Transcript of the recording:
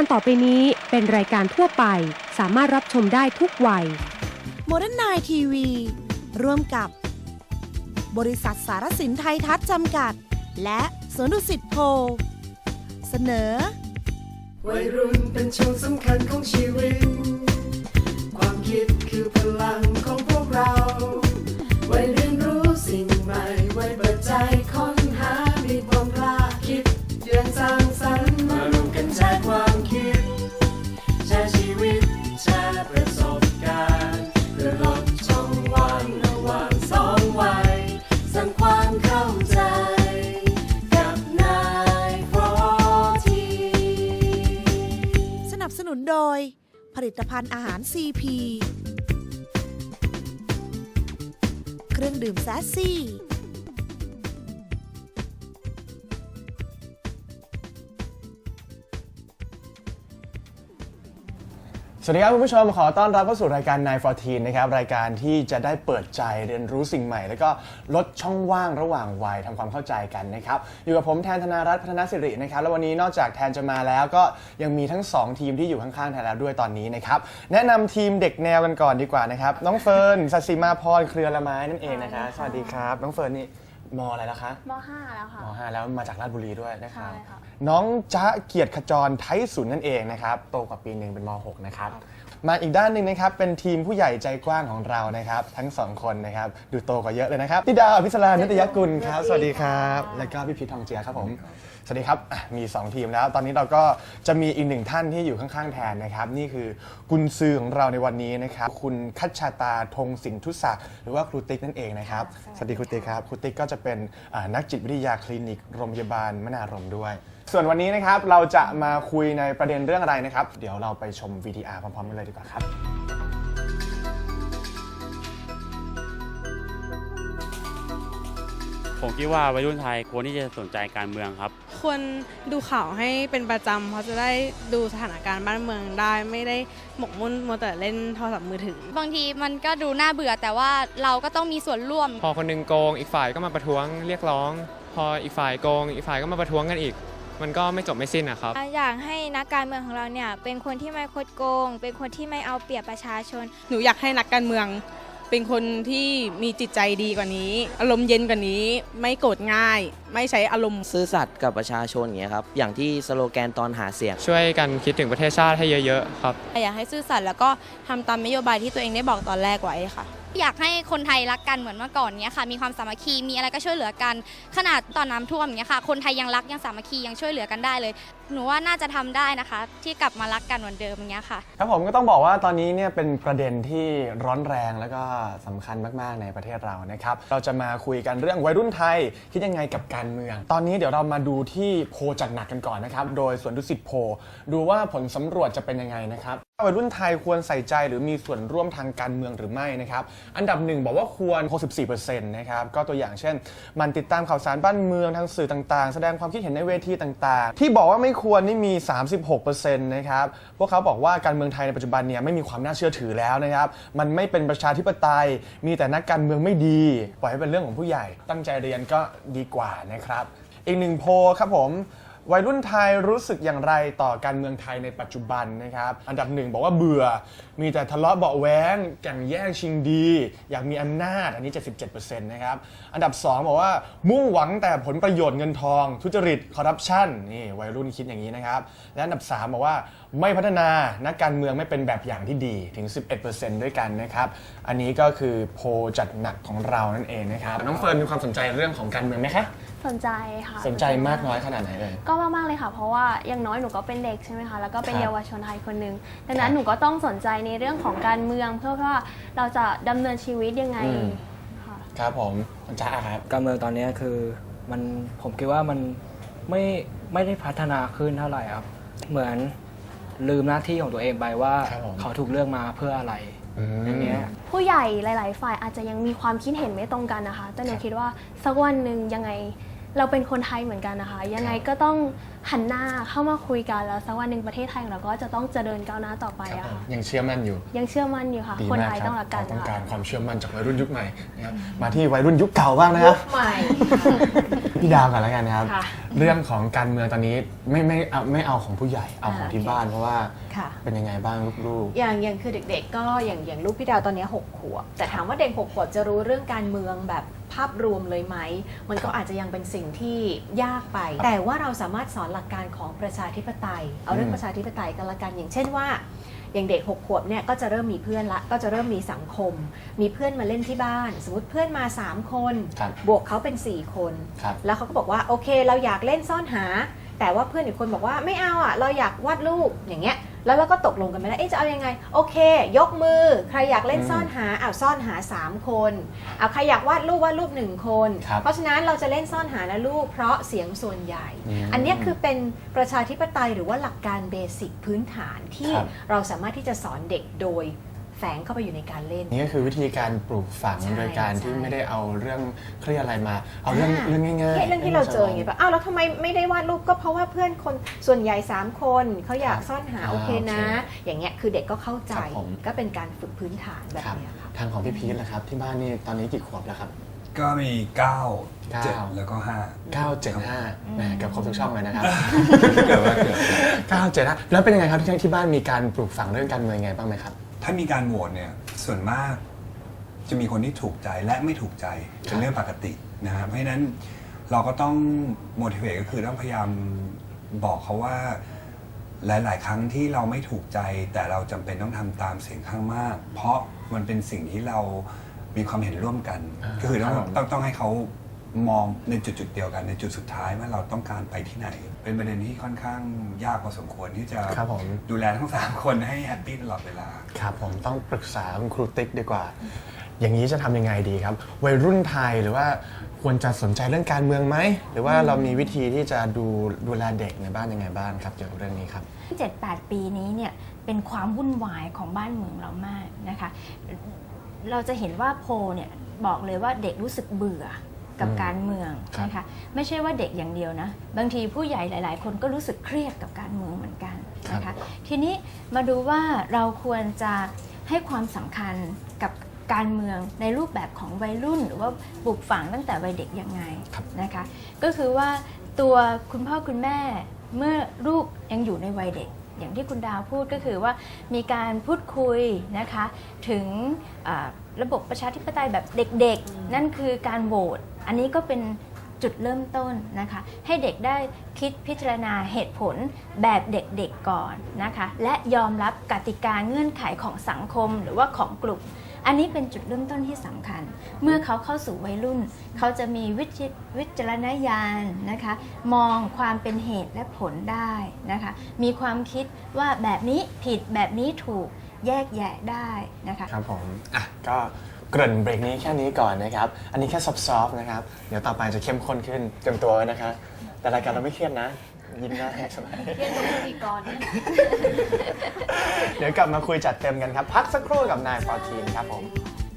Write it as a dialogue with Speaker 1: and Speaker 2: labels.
Speaker 1: ายการต่อไปนี้เป็นรายการทั่วไป สามารถรับชมได้ทุกวัย
Speaker 2: โมเดิร์นไนทีวีร่วมกับ บริษัทสารสินไทยทัศน์จำกัด และสวนดุสิตโพลเสนอ
Speaker 3: วัยรุ่นเป็นช่วงสำคัญของชีวิต ความคิดคือพลังของพวกเรา วัยเรียนรู้สิ่งใหม่ วัยเปิดใจ นุนโด
Speaker 2: ย ผลิตภัณฑ์อาหาร CP เครื่องดื่มแซสซี่
Speaker 4: วัสดีครับคุณผู้ชมขอต้อนรับเข้าสู่รายการ9 14นะครับรายการที่จะได้เปิดใจเรียนรู้สิ่งใหม่ แล้วก็ลดช่องว่างระหว่างวัยทำความเข้าใจกันนะครับอยู่กับผมแทนธนารัตน์พัฒนสิรินะครับแล้ววันนี้นอกจากแทนจะมาแล้วก็ยังมีทั้ง 2 ทีมที่อยู่ข้างๆแทนแล้วด้วยตอนนี้นะครับแนะนำทีมเด็กแนวกันก่อนดีกว่านะครับน้องเฟิร์นสัสิมาพรเครือละไม้นั่นเองนะคะสวัสดีครับน้องเฟิร์นนี่ มอะไรแล้วคะ
Speaker 5: ม .5 แล้วค่ะ
Speaker 4: ม5แล้วมาจากราชบุรีด้วยนะครับ
Speaker 5: ใช่ค่ะ
Speaker 4: น้องจ๊ะเกียรติขจรไทยสุนนั่นเองนะครับโตกว่าปีหนึ่งเป็นม .6 นะครับ มาอีกด้านหนึ่งนะครับ เป็นทีมผู้ใหญ่ใจกว้างของเรานะครับ ทั้งสองคนนะครับ ดูโตกว่าเยอะเลยนะครับพี่ดาวพิศรานิตยกุลครับ สวัสดีครับ แล้วก็พี่พิษทองเจียครับผม สวัสดีครับอะมี 2 ทีมแล้ว ตอนนี้เราก็จะมีอีกหนึ่งท่านที่อยู่ข้างๆแทนนะครับ นี่คือกุญซือของเราในวันนี้นะครับ คุณคัชชาตาธงสิงห์ทุศักดิ์หรือว่าครูติ๊กนั่นเองนะครับ สวัสดีครูติ๊กครับ ครูติ๊กก็จะเป็นอ่านักจิตวิทยาคลินิกโรงพยาบาลมนารมด้วยส่วนวันนี้นะครับเราจะมาคุยในประเด็นเรื่องอะไรนะครับ เดี๋ยวเราไปชม VTR พร้อมๆกันเลยดีกว่าครับ
Speaker 6: ผมคิดว่าวัยรุ่นไทยควรที่จะสนใจการเมืองครับ
Speaker 7: ควรดูข่าวให้เป็นประจำเพราะจะได้ดูสถานการณ์บ้านเมืองได้ ไม่ได้หมกมุ่นมัวแต่เล่นโทรศัพท์มือถือ
Speaker 5: บางทีมันก็ดูน่าเบื่อแต่ว่าเราก็ต้องมีส่วนร่วม
Speaker 8: พอคนหนึงโกง อีกฝ่ายก็มาประท้วงเรียกร้อง พออีกฝ่ายโกง อีกฝ่ายก็มาประท้วงกันอีก มันก็ไม่จบไม่สิ้นนะครับ
Speaker 9: อยากให้นักการเมืองของเราเนี่ยเป็นคนที่ไม่คดโกง เป็นคนที่ไม่เอาเปรียบประชาชน
Speaker 7: หนูอยากให้นักการเมือง เป็นคนที่มีจิตใจดีกว่านี้ อารมณ์เย็นกว่านี้ ไม่โกรธง่าย ไม่ใช้อารมณ์
Speaker 10: ซื่อสัตย์กับประชาชนอย่างเงี้ยครับ อย่างที่สโลแกนตอนหาเสียง
Speaker 8: ช่วยกันคิดถึงประเทศชาติให้เยอะๆครับ
Speaker 7: อยากให้ซื่อสัตย์แล้วก็ทำตามนโยบายที่ตัวเองได้บอกตอนแรกไว้ค่ะ
Speaker 5: อยากให้คนไทยรักกันเหมือนเมื่อก่อนเนี้ยค่ะ มีความสามัคคีมีอะไรก็ช่วยเหลือกัน ขนาดตอนน้ำท่วมเนี้ยค่ะ คนไทยยังรักยังสามัคคียังช่วยเหลือกันได้เลย หนูว่าน่าจะทำได้นะคะ ที่กลับมารักกันเหมือนเดิมเนี้ยค่ะ
Speaker 4: ครับผมก็ต้องบอกว่าตอนนี้เนี่ยเป็นประเด็นที่ร้อนแรงแล้วก็สำคัญมากๆในประเทศเรานะครับ เราจะมาคุยกันเรื่องวัยรุ่นไทยคิดยังไงกับการเมือง ตอนนี้เดี๋ยวเรามาดูที่โพลจัดหนักกันก่อนนะครับ โดยสวนดุสิตโพลดูว่าผลสำรวจจะเป็นยังไงนะครับ วัยรุ่นไทยควรใส่ใจหรือมีส่วนร่วมทางการเมืองหรือไม่นะครับ อันดับหนึ่งบอกว่าควร 64%นะครับ ก็ตัวอย่างเช่น มันติดตามข่าวสารบ้านเมืองทางสื่อต่างๆ แสดงความคิดเห็นในเวทีต่างๆ ที่บอกว่าไม่ควรนี่มี 36%นะครับ พวกเขาบอกว่าการเมืองไทยในปัจจุบันเนี่ยไม่มีความน่าเชื่อถือแล้วนะครับ มันไม่เป็นประชาธิปไตย มีแต่นักการเมืองไม่ดี ปล่อยให้เป็นเรื่องของผู้ใหญ่ ตั้งใจเรียนก็ดีกว่านะครับ อีกหนึ่งโพลครับผม วัยรุ่นไทยรู้สึกอย่างไรต่อการเมืองไทยในปัจจุบันนะครับ อันดับหนึ่งบอกว่าเบื่อ มีแต่ทะเลาะเบาะแว้งแข่งแย่งชิงดี อยากมีอำนาจ อันนี้ 77%นะครับ อันดับ 2 บอกว่ามุ่งหวังแต่ผลประโยชน์เงินทอง ทุจริตคอร์รัปชันนี่วัยรุ่นคิดอย่างนี้นะครับ และอันดับ 3 บอกว่าไม่พัฒนานักการเมืองไม่เป็นแบบอย่างที่ดีถึง 11%ด้วยกันนะครับ อันนี้ก็คือโพจัดหนักของเรานั่นเองนะครับ น้องเฟิร์นมีความสนใจเรื่องของการเมืองไหมคะ
Speaker 9: สนใจค่ะ
Speaker 4: สนใจมากน้อยขนาดไหนเลย
Speaker 9: ก็มากๆเลยค่ะ เพราะว่าอย่างน้อยหนูก็เป็นเด็กใช่ไหมคะแล้วก็เป็น
Speaker 4: ครับ
Speaker 9: เยาวชนไทยคนหนึ่งดังนั้
Speaker 4: ครั
Speaker 9: น
Speaker 4: บ
Speaker 9: หนูก็ต้องสนใจในเรื่องของการเมืองเพื่อว่าเราจะดำเนินชีวิตยังไง
Speaker 4: อืม
Speaker 9: ค่ะ
Speaker 4: ครับผมคุณจ้าครับ
Speaker 11: การเมืองตอนนี้คือมันผมคิดว่ามันไม่ไม่ได้พัฒนาขึ้นเท่าไหร่ครับ เหมือนลืมหน้าที่ของตัวเองไปว่า
Speaker 4: ครับผม
Speaker 11: เขาถูกเลือกมาเพื่ออะไรอย่างเงี้ย
Speaker 9: ผู้ใหญ่หลาย ๆ ฝ่ายอาจจะยังมีความคิดเห็นไม่ตรงกันนะคะ แต่หนู
Speaker 4: ครับ
Speaker 9: คิดว่าสักวันหนึ่งยังไง
Speaker 12: เราเป็นคนไทยเหมือนกันนะคะ ยังไงก็ต้องหันหน้าเข้ามาคุยกันแล้วสักวันหนึ่งประเทศไทยของเราก็จะต้องเจริญก้าวหน้าต่อไป
Speaker 4: ครับ
Speaker 12: อะ
Speaker 4: ผม
Speaker 12: ค่ะ
Speaker 4: ยังเชื่อมั่นอยู่
Speaker 12: ยังเชื่อมั่นอยู่ค่ะ
Speaker 4: ดี
Speaker 12: คน
Speaker 4: มาก
Speaker 12: ไทย
Speaker 4: ครั
Speaker 12: ต้องรักกัน
Speaker 4: เราต้อง
Speaker 12: ค่ะ
Speaker 4: การความเชื่อมั่นจากวัยรุ่นยุคใหม่นะครับมาที่วัยรุ่นยุคเก่าบ้างนะครับ
Speaker 13: ใหม่
Speaker 4: พี่ดาวกันแล้วกันนะครับ
Speaker 13: ค่ะ
Speaker 4: เรื่องของการเมืองตอนนี้ไม่ไม่เอาไม่เอาของผู้ใหญ่เอาของ
Speaker 13: อ่า
Speaker 4: ที่
Speaker 13: โอเค
Speaker 4: บ้านเพราะว่า
Speaker 13: ค่ะ
Speaker 4: เป็นยังไงบ้างลูก
Speaker 13: อย่างอย่างคือเด็กๆ ก็อย่างอย่างลูกพี่ดาวตอนเนี้ยหกขวบแต่ถามว่าเด็กหกขวบจะรู้เรื่องการเมืองแบบภา พรวมเลยไหม มันก็อาจจะยังเป็นสิ่งที่ยากไป แต่ว่าเราสามารถสอนหลักการของประชาธิปไตย เอาเรื่อง
Speaker 4: อืม
Speaker 13: ประชาธิปไตยกันละกันอย่างเช่นว่าอย่างเด็กหกขวบเนี่ยก็จะเริ่มมีเพื่อนละก็จะเริ่มมีสังคม มีเพื่อนมาเล่นที่บ้าน สมมติเพื่อนมา 3 คน
Speaker 4: ครับ
Speaker 13: บวกเขาเป็น 4 คน
Speaker 4: ครับ
Speaker 13: แล้วเขาก็บอกว่าโอเค เราอยากเล่นซ่อนหา แต่ว่าเพื่อนอีกคนบอกว่าไม่เอาอะเราอยากวาดรูปอย่างเงี้ย แล้วเราก็ตกลงกันไม่ได้เอ๊ะจะเอายังไง โอเค ยกมือ ใครอยากเล่น
Speaker 4: อืม
Speaker 13: ซ่อนหาอ้าวซ่อนหา 3 คนเอาใครอยากวาดรูปวาดรูปหนึ่งคน
Speaker 4: ครับ
Speaker 13: เพราะฉะนั้นเราจะเล่นซ่อนหาและรูปเพราะเสียงส่วนใหญ่
Speaker 4: อืม
Speaker 13: อันเนี้ยคือเป็นประชาธิปไตยหรือว่าหลักการเบสิกพื้นฐานที่
Speaker 4: ครับ
Speaker 13: เราสามารถที่จะสอนเด็กโดย แฝงเข้าไปอยู่ในการเล่น
Speaker 4: นี่ก็คือวิธีการปลูกฝัง
Speaker 13: ใช่
Speaker 4: โดยการที่
Speaker 13: ใช่
Speaker 4: ไม่ได้เอาเรื่องเครียดอะไรมา เอาเรื่อง
Speaker 13: อ่า
Speaker 4: เรื่องง่าย
Speaker 13: เนี่ยเรื่องที่เราเจออย่างเงี้ยป่ะ อ้าวแล้วทำไมไม่ได้วาดรูปก็เพราะว่าเพื่อนคนส่วนใหญ่ 3 คนเขาอยากซ่อนหา
Speaker 4: อ่า
Speaker 13: โอเคนะ
Speaker 4: โอเค
Speaker 13: อย่างเงี้ยคือเด็กก็เข้าใจ
Speaker 4: ครับผม
Speaker 13: ก็เป็นการฝึกพื้นฐานแบบ
Speaker 4: ครับ
Speaker 13: เนี้ยค่ะ
Speaker 4: ทางของพี่พีทล่ะครับที่บ้านนี่ตอนนี้กี่ขวบแล้วครับ
Speaker 14: ก็มี 9
Speaker 4: เก้า
Speaker 14: 7 แล้วก็ 5
Speaker 4: 975แหมเกับครบทุกช่องเลยนะครับ
Speaker 14: เกิดว่าเกิด
Speaker 4: 975แล้วเป็นยังไงครับที่ที่บ้านมีการปลูกฝังเรื่องการเมืองยังไงบ้างไหมครับ
Speaker 14: ถ้ามีการโหวตเนี่ยส่วนมากจะมีคนที่ถูกใจและไม่ถูกใจเป็นเรื่องปกตินะครับเพราะฉะนั้นเราก็ต้อง motivate ก็คือต้องพยายามบอกเขาว่าหลาย ๆ ครั้งที่เราไม่ถูกใจ แต่เราจำเป็นต้องทำตามเสียงข้างมาก เพราะมันเป็นสิ่งที่เรามีความเห็นร่วมกัน ก็คือต้อง
Speaker 4: ครับผม
Speaker 14: ต้องต้องให้เขา มองในจุดจุดๆเดียวกันในจุดสุดท้ายว่าเราต้องการไปที่ไหน เป็นประเด็นที่ค่อนข้างยากพอสมควรที่จะ
Speaker 4: ครับผม
Speaker 14: ดูแลทั้งสามคนให้แฮปปี้ตลอดเวลา
Speaker 4: ครับผมต้องปรึกษาคุณครูติ๊กดีกว่า อย่างนี้จะทำยังไงดีครับ วัยรุ่นไทยหรือว่าควรจะสนใจเรื่องการเมืองไหม หรือว่าเรามีวิธีที่จะดูดูแลเด็กในบ้านยังไงบ้างครับเกี่ยวกับเรื่องนี้ครับ
Speaker 15: 7-8 ปีนี้เนี่ยเป็นความวุ่นวายของบ้านเมืองเรามากนะคะ เราจะเห็นว่าโพลเนี่ยบอกเลยว่าเด็กรู้สึกเบื่อ กับ
Speaker 4: อืม
Speaker 15: การเมือง
Speaker 4: ครับ
Speaker 15: นะคะไม่ใช่ว่าเด็กอย่างเดียวนะ บางทีผู้ใหญ่หลาย ๆ คนก็รู้สึกเครียดกับการเมืองเหมือนกันนะคะทีนี้มาดูว่าเราควรจะให้ความสำคัญกับการเมืองในรูปแบบของวัยรุ่น หรือว่าปลูกฝังตั้งแต่วัยเด็กยังไงนะคะก็คือว่าตัวคุณพ่อคุณแม่เมื่อลูกยังอยู่ในวัยเด็ก อย่างที่คุณดาวพูดก็คือว่ามีการพูดคุยนะคะถึงอ่าระบบประชาธิปไตยแบบเด็กๆ นั่นคือการโหวต อันนี้ก็เป็นจุดเริ่มต้นนะคะ ให้เด็กได้คิดพิจารณาเหตุผลแบบเด็กๆก่อนนะคะ และยอมรับกติกาเงื่อนไขของสังคมหรือว่าของกลุ่ม อันนี้เป็นจุดเริ่มต้นที่สำคัญ เมื่อเขาเข้าสู่วัยรุ่น เขาจะมีวิจวิจารณญาณนะคะ มองความเป็นเหตุและผลได้นะคะ มีความคิดว่าแบบนี้ผิดแบบนี้ถูกแยกแยะได้นะคะ
Speaker 4: ครับผมอะก็ เกริ่นเบรกนี้แค่นี้ก่อนนะครับ อันนี้แค่ซอฟต์ๆนะครับ เดี๋ยวต่อไปจะเข้มข้นขึ้นเตรียมตัวไว้นะคะ แต่รายการเราไม่เครียดนะ ยิ้มหน้าให้สบาย
Speaker 13: เครียดตรงพิธีกรเนี่ย
Speaker 4: เดี๋ยวกลับมาคุยจัดเต็มกันครับ พักสักครู่กับนายฟอร์ทีนครับผม
Speaker 13: เ